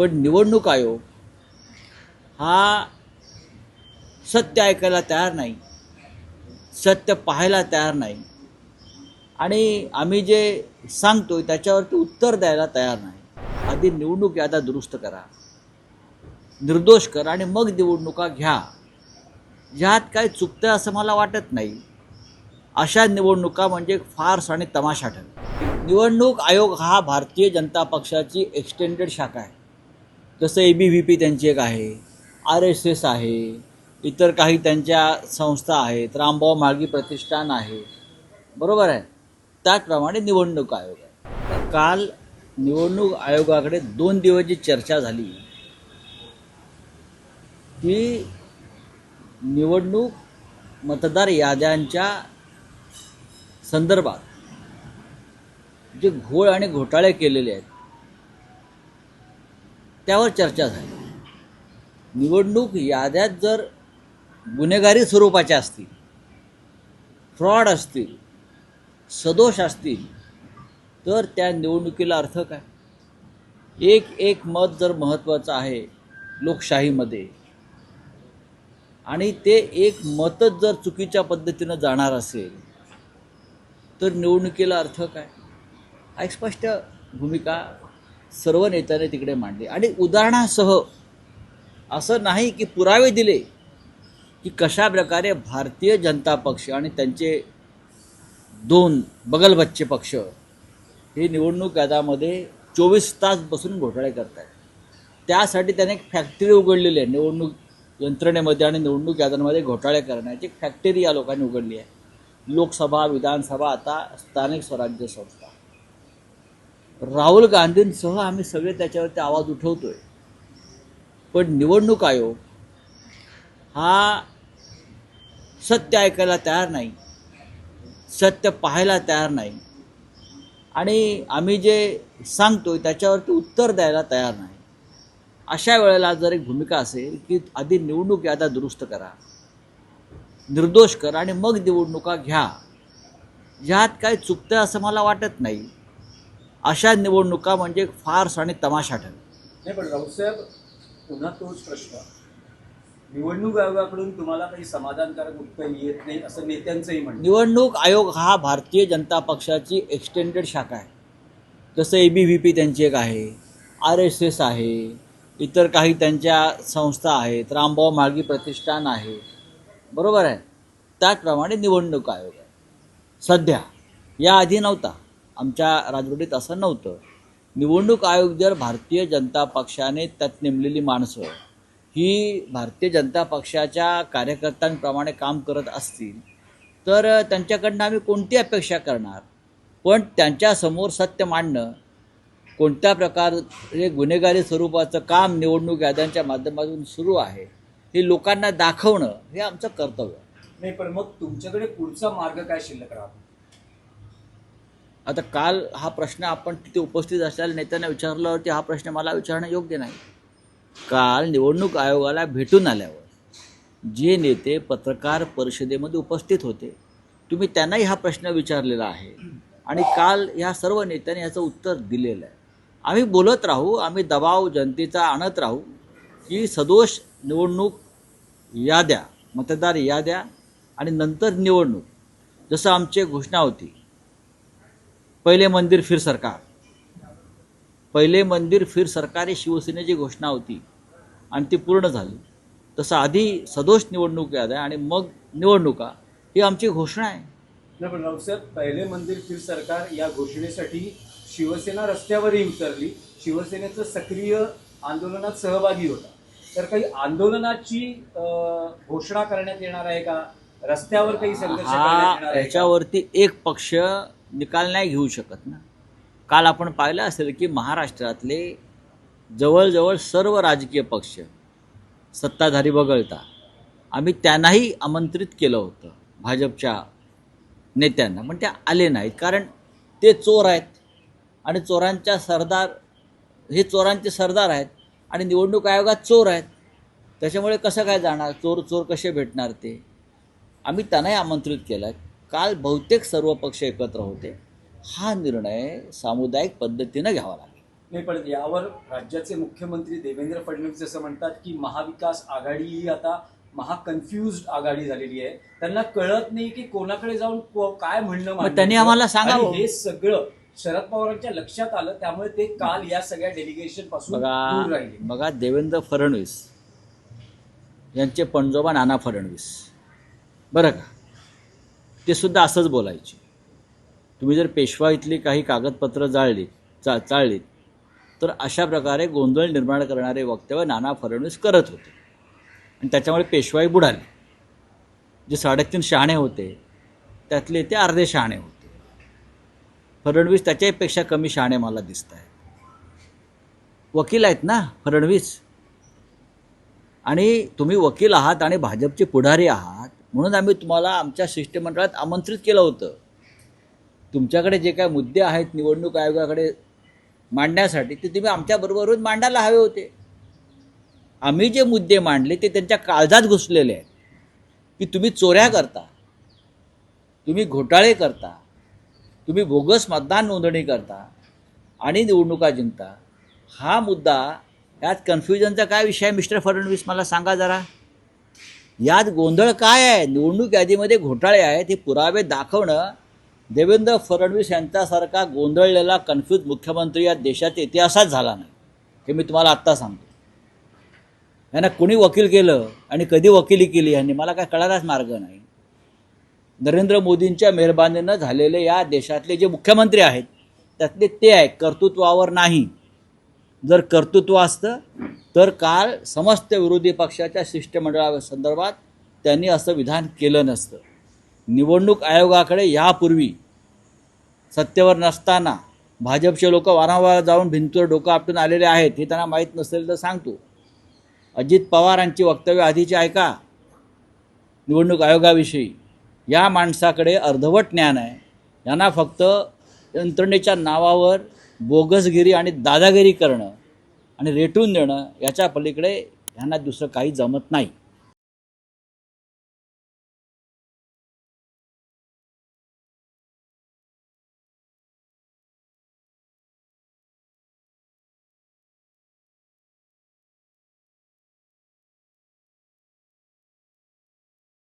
पण निवडणूक आयोग हा सत्य ऐकायला तयार नाही सत्य पाहायला तयार नाही. आणि आम्ही जे सांगतो त्याच्यावरती उत्तर द्यायला तयार नाही. आधी निवडणूक यादा दुरुस्त करा निर्दोष करा आणि मग निवडणुका घ्या. ह्यात काही चुकतं असं मला वाटत नाही. अशा निवडणुका म्हणजे फार्स आणि तमाशा ठरेल निवडणूक आयोग हा भारतीय जनता पक्षाची एक्सटेंडेड शाखा आहे. जसं ए बी व्ही पी त्यांची एक आहे आर एस एस आहे इतर काही त्यांच्या संस्था आहेत रामभाऊ माळगी प्रतिष्ठान आहे. बरोबर आहे? त्याचप्रमाणे निवडणूक आयोग आहे. काल निवडणूक आयोगाकडे दोन दिवस जी चर्चा झाली ती निवडणूक मतदार याद्यांच्या संदर्भात जे घोळ आणि घोटाळे केलेले आहेत त्यावर चर्चा झाली. निवडणूक याद्यात जर गुन्हेगारी स्वरूपाच्या असतील फ्रॉड असतील सदोष असतील तर त्या निवडणुकीला अर्थ काय? एक एक मत जर महत्त्वाचं आहे लोकशाहीमध्ये आणि ते एक मतच जर चुकीच्या पद्धतीनं जाणार असेल तर निवडणुकीला अर्थ काय? हा एक स्पष्ट भूमिका सर्व नेत्याने तिकडे मांडली. आणि उदाहरणासह असं नाही की पुरावे दिले की कशा प्रकारे भारतीय जनता पक्ष आणि त्यांचे दोन बगलबच्चे पक्ष हे निवडणूक यादामध्ये चोवीस तास बसून घोटाळे करत आहेत त्यासाठी त्याने एक फॅक्टरी उघडलेली आहे. निवडणूक यंत्रणेमध्ये आणि निवडणूक याद्यांमध्ये घोटाळे करण्याची एक फॅक्टरी या लोकांनी उघडली आहे. लोकसभा विधानसभा आता स्थानिक स्वराज्य संस्था. राहुल गांधींसह आम्ही सगळे त्याच्यावरती आवाज उठवतोय. पण निवडणूक आयोग हा सत्य ऐकायला तयार नाही. सत्य पाहायला तयार नाही. आणि आम्ही जे सांगतोय त्याच्यावरती उत्तर द्यायला तयार नाही. अशा वेळेला जर एक भूमिका असेल की आधी निवडणूक यादा दुरुस्त करा निर्दोष करा आणि मग निवडणुका घ्या ह्यात काही चुकतं असं मला वाटत नाही. अशा निवडणुका म्हणजे फार्स आणि तमाशा ठरेल. नाही पण राऊतसाहेब पुन्हा तोच प्रश्न. निवडणूक आयोगाकडून तुम्हाला काही समाधानकारक उत्तर येत नाही असं नेत्यांचंही म्हणणं निवडणूक आयोग हा भारतीय जनता पक्षाची एक्सटेंडेड शाखा आहे. जसं ए बी व्ही पी त्यांची एक आहे आर एस एस आहे इतर काही त्यांच्या संस्था आहेत रामभाऊ माळगी प्रतिष्ठान आहे. बरोबर आहे? त्याचप्रमाणे निवडणूक आयोग आहे. सध्या याआधी नव्हता. आमच्या राजवटीत असं नव्हतं. निवडणूक आयोग जर भारतीय जनता पक्षाने त्यात नेमलेली माणसं ही भारतीय जनता पक्षाच्या कार्यकर्त्यांप्रमाणे काम करत असतील तर त्यांच्याकडनं आम्ही कोणती अपेक्षा करणार? पण त्यांच्यासमोर सत्य मांडणं कोणत्या प्रकारे गुन्हेगारी स्वरूपाचं काम निवडणूक याद्यांच्या माध्यमातून सुरू आहे हे लोकांना दाखवणं हे आमचं कर्तव्य नाही पण मग तुमच्याकडे पुढचा मार्ग काय शिल्लक राहतो? आता काल हा प्रश्न आपण तिथे उपस्थित असलेल्या नेत्यांना विचारल्यावरती हा प्रश्न मला विचारणं योग्य नाही. काल निवडणूक आयोगाला भेटून आल्यावर जे नेते पत्रकार परिषदेमध्ये उपस्थित होते तुम्ही त्यांनाही हा प्रश्न विचारलेला आहे. आणि काल ह्या सर्व नेत्यांनी याचं उत्तर दिलेलं आहे. आम्ही बोलत राहू आम्ही दबाव जनतेचा आणत राहू की सदोष निवडणूक याद्या मतदार याद्या आणि नंतर निवडणूक. जसं आमची घोषणा होती पहिले मंदिर फिर सरकार. पहिले मंदिर फिर सरकार ही शिवसेनेची घोषणा होती. आणि ती पूर्ण झाली. तसं आधी सदोष निवडणूक याद्या आणि मग निवडणुका. ही आमची घोषणा आहे. नाही पहिले मंदिर फिर सरकार या घोषणेसाठी शिवसेना रस्त्यावरही उतरली. शिवसेनेचं सक्रिय आंदोलनात सहभागी होता. तर काही आंदोलनाची घोषणा करण्यात येणार आहे का? रस्त्यावर काही संघर्ष हा आहे? याच्यावरती एक पक्ष निकाल नाही घेऊ शकत ना. काल आपण पाहिलं असेल की महाराष्ट्रातले जवळजवळ सर्व राजकीय पक्ष सत्ताधारी वगळता आम्ही त्यांनाही आमंत्रित केलं होतं भाजपच्या नेत्यांना पण त्या आले नाहीत. कारण ते चोर आहेत आणि चोरांच्या सरदार हे चोरांचे सरदार आहेत आणि निवडणूक आयोगात चोर आहेत. त्याच्यामुळे कसं काय जाणार? चोर चोर कसे भेटणार ते? आम्ही त्यांनाही आमंत्रित केलं आहे काल बहुतेक सर्व पक्ष एकत्र होते. हा निर्णय सामुदायिक पद्धतीनं घ्यावा लागेल. नाही पण यावर राज्याचे मुख्यमंत्री देवेंद्र फडणवीस असं म्हणतात की महाविकास आघाडी ही आता महाकन्फ्युज आघाडी झालेली आहे. त्यांना कळत नाही की कोणाकडे जाऊन काय म्हणणं. त्यांनी आम्हाला. आणि हे सगळं शरद पवारांच्या लक्षात आलं त्यामुळे ते काल या सगळ्या डेलिगेशनपासून बघा राहिले. बघा देवेंद्र फडणवीस यांचे पणजोबा नाना फडणवीस. बरं का? ते सुद्धा असंच बोलायचे. तुम्ही जर पेशवा इथली काही कागदपत्र जाळली चा चाळलीत तर अशा प्रकारे गोंधळ निर्माण करणारे वक्तव्य नाना फडणवीस करत होते. आणि त्याच्यामुळे पेशवाई बुडाली. जे साडेतीन शहाणे होते त्यातले ते अर्धे शहाणे होते. फडणवीस त्याच्यापेक्षा कमी शहाणे मला दिसत आहे वकील आहेत ना फडणवीस? आणि तुम्ही वकील आहात आणि भाजपचे पुढारी आहात. म्हणून आम्ही तुम्हाला आमच्या शिष्टमंडळात आमंत्रित केलं होतं. तुमच्याकडे जे काय मुद्दे आहेत निवडणूक आयोगाकडे मांडण्यासाठी ते तुम्ही आमच्याबरोबरून मांडायला हवे होते. आम्ही जे मुद्दे मांडले ते त्यांच्या काळजात घुसलेले आहेत. की तुम्ही चोऱ्या करता तुम्ही घोटाळे करता तुम्ही बोगस मतदान नोंदणी करता आणि निवडणुका जिंकता हा मुद्दा यात कन्फ्युजनचा काय विषय आहे मिस्टर फडणवीस? मला सांगा जरा. यात गोंधळ काय आहे? निवडणूक यादीमध्ये घोटाळे आहेत. हे पुरावे दाखवणं देवेंद्र फडणवीस यांच्यासारखा गोंधळलेला कन्फ्यूज मुख्यमंत्री या देशाच्या इतिहासात झाला नाही. हे मी तुम्हाला आत्ता सांगतो. यांना कोणी वकील केलं आणि कधी वकिली केली यांनी मला काय कळायलाच मार्ग नाही. नरेंद्र मोदींच्या मेहरबानीनं झालेले या देशातले जे मुख्यमंत्री आहेत त्यातले ते आहे कर्तृत्वावर नाही. जर कर्तृत्व असतं तर काल समस्त विरोधी पक्षाच्या शिष्टमंडळासंदर्भात त्यांनी असं विधान केलं नसतं. निवडणूक आयोगाकडे यापूर्वी सत्तेवर नसताना भाजपचे लोक वारंवार जाऊन भिंतीवर डोकं आपटून आलेले आहेत हे त्यांना माहीत नसेल तर सांगतो. अजित पवारांची वक्तव्य आधीची ऐका निवडणूक आयोगाविषयी. या माणसाकडे अर्धवट ज्ञान आहे. यांना फक्त यंत्रणेच्या नावावर बोगसगिरी आणि दादागिरी करणं आणि रेटून देणं याच्या पलीकडे ह्यांना दुसरं काही जमत नाही.